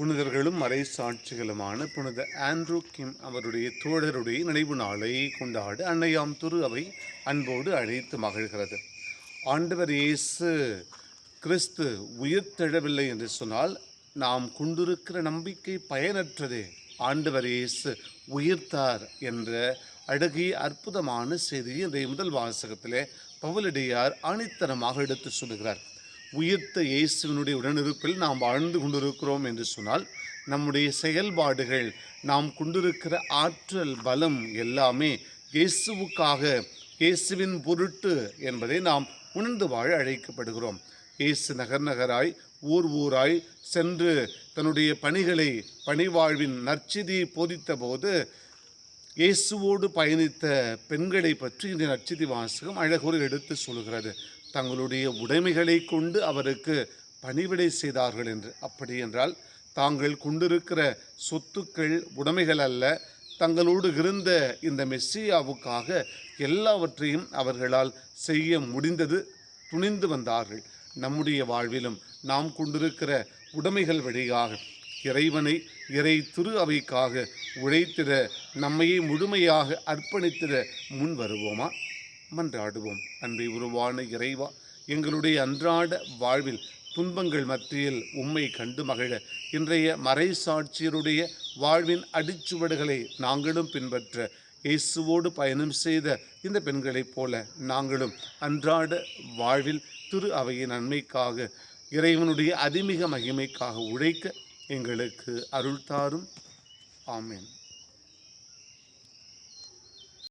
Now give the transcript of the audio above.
புனிதர்களும் மறை சாட்சிகளுமான புனித ஆண்ட்ரூ கிம் அவருடைய தோழருடைய நினைவு நாளை கொண்டாட அன்னையாம் துரு அவை அன்போடு அழைத்து மகிழ்கிறது. ஆண்டவர் இயேசு கிறிஸ்து உயிர்த்தெழவில்லை என்று சொன்னால் நாம் கொண்டிருக்கிற நம்பிக்கை பயனற்றதே. ஆண்டவர் இயேசு உயிர்த்தார் என்ற அழகிய அற்புதமான செய்தியை இன்றைய முதல் வாசகத்திலே பவுலடியார் ஆணித்தரமாக எடுத்து சொல்கிறார் உயிர்த்த இயேசுவினுடைய உடனிருப்பில் நாம் வாழ்ந்து கொண்டிருக்கிறோம் என்று சொன்னால் நம்முடைய செயல்பாடுகள் நாம் கொண்டிருக்கிற ஆற்றல் பலம் எல்லாமே இயேசுவுக்காக இயேசுவின் பொருட்டு என்பதை நாம் உணர்ந்து வாழ அழைக்கப்படுகிறோம். இயேசு நகர் நகராய் ஊர் ஊராய் சென்று தன்னுடைய பணிகளை பணிவாழ்வின் நற்செய்தியை போதித்த போது இயேசுவோடு பயணித்த பெண்களை பற்றி இந்த நற்செய்தி வாசகம் அழகோடு எடுத்து சொல்கிறது. தங்களுடைய உடைமைகளை கொண்டு அவருக்கு பணிவிடை செய்தார்கள் என்று. அப்படி என்றால் தாங்கள் கொண்டிருக்கிற சொத்துக்கள் உடைமைகள் அல்ல. தங்களோடு இருந்த இந்த மெஸ்ஸியாவுக்காக எல்லாவற்றையும் அவர்களால் செய்ய முடிந்தது துணிந்து வந்தார்கள். நம்முடைய வாழ்விலும் நாம் கொண்டிருக்கிற உடைமைகள் வழியாக இறைவனை இறை திரு அவைக்காக உழைத்திட நம்மையே முழுமையாக அர்ப்பணித்திட முன் வருவோமா? மன்றாடுவோம். அன்பை உருவான இறைவா எங்களுடைய அன்றாட வாழ்வில் துன்பங்கள் மத்தியில் உம்மை கண்டு மகிழ. இன்றைய மறை சாட்சியருடைய வாழ்வின் அடிச்சுவடுகளை நாங்களும் பின்பற்ற. இயேசுவோடு பயணம் செய்த இந்த பெண்களைப் போல நாங்களும் அன்றாட வாழ்வில் திரு அவையின் நன்மைக்காக இறைவனுடைய அதிமிக மகிமைக்காக உழைக்க எங்களுக்கு அருள் தாரும். ஆமென்.